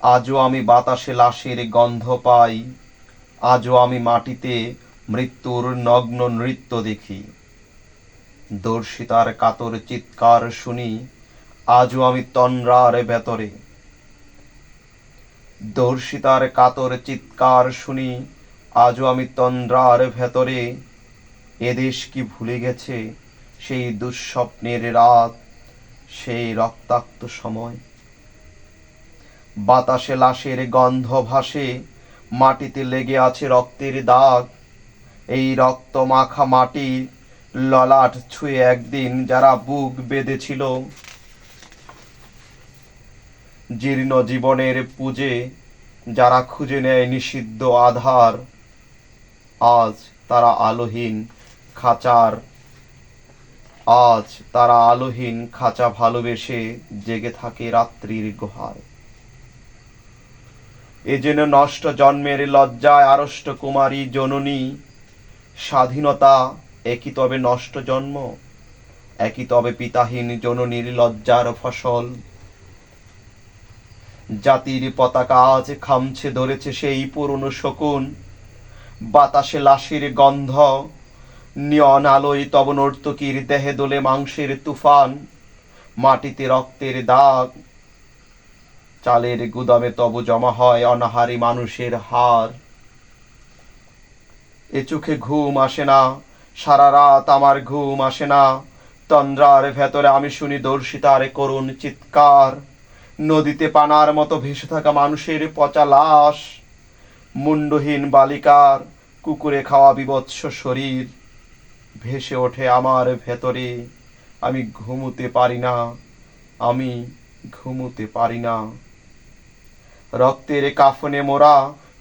আজও আমি বাতাসে লাশের গন্ধ পাই, আজও আমি মাটিতে মৃত্যুর নগ্ন নৃত্য দেখি। দর্শিতার কাতর চিৎকার শুনি, আজও আমি তন্দ্রার ভেতরে। দর্শিতার কাতর চিৎকার শুনি, আজও আমি তন্দ্রার ভেতরে। এদেশ কি ভুলে গেছে সেই দুঃস্বপ্নের রাত, সেই রক্তাক্ত সময়? বাতাসে লাশের গন্ধ ভাসে, মাটিতে লেগে আছে রক্তের দাগ। এই রক্ত মাখা মাটি ললাট ছুঁয়ে একদিন যারা বুক বেঁধেছিল, জীর্ণ জীবনের পুজে যারা খুঁজে নেয় নিষিদ্ধ আধার, আজ তারা আলোহীন খাঁচার, আজ তারা আলোহীন খাঁচা ভালোবেসে জেগে থাকে রাত্রির গুহায়। এ যেন নষ্ট জন্মের লজ্জায় আড়ষ্ট কুমারী জননী। স্বাধীনতা, একই তবে নষ্ট জন্ম, একই তবে পিতাহীন জননীর লজ্জার ফসল। জাতির পতাকা আজ খামছে ধরেছে সেই পুরনো শকুন। বাতাসে লাশের গন্ধ, নিয়ন আলোয় তব নর্তকীর দেহে দোলে মাংসের তুফান, মাটিতে রক্তের দাগ চালের গুদামে তব জমা হয় অনাহারি মানুষের হার। এ চোখে ঘুম আসে না, সারা রাত আমার ঘুম আসে না। তন্দ্রার ভেতরে আমি শুনি দর্শিতার করুণ চিৎকার। নদীতে পানার মতো ভেসে থাকা মানুষের পচা লাশ। মুন্ডহীন বালিকার কুকুরে খাওয়া বিবৎস শরীর। ভেসে ওঠে আমার ভেতরে, আমি ঘুমুতে পারি না, আমি ঘুমুতে পারি না। রক্তের কাফনে মোরা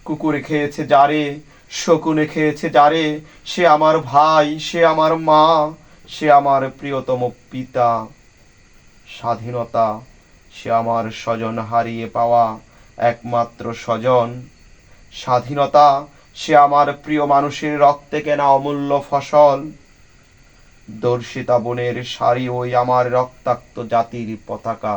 কুকুরে খেয়েছে যারে, শকুনে খেয়েছে যারে, সে আমার ভাই, সে আমার মা, সে আমার প্রিয়তম পিতা। স্বাধীনতা, সে আমার স্বজন হারিয়ে পাওয়া একমাত্র স্বজন। স্বাধীনতা, সে আমার প্রিয় মানুষের রক্তে কেনা অমূল্য ফসল। দর্শিতা বনের শাড়ি ওই আমার রক্তাক্ত জাতির পতাকা।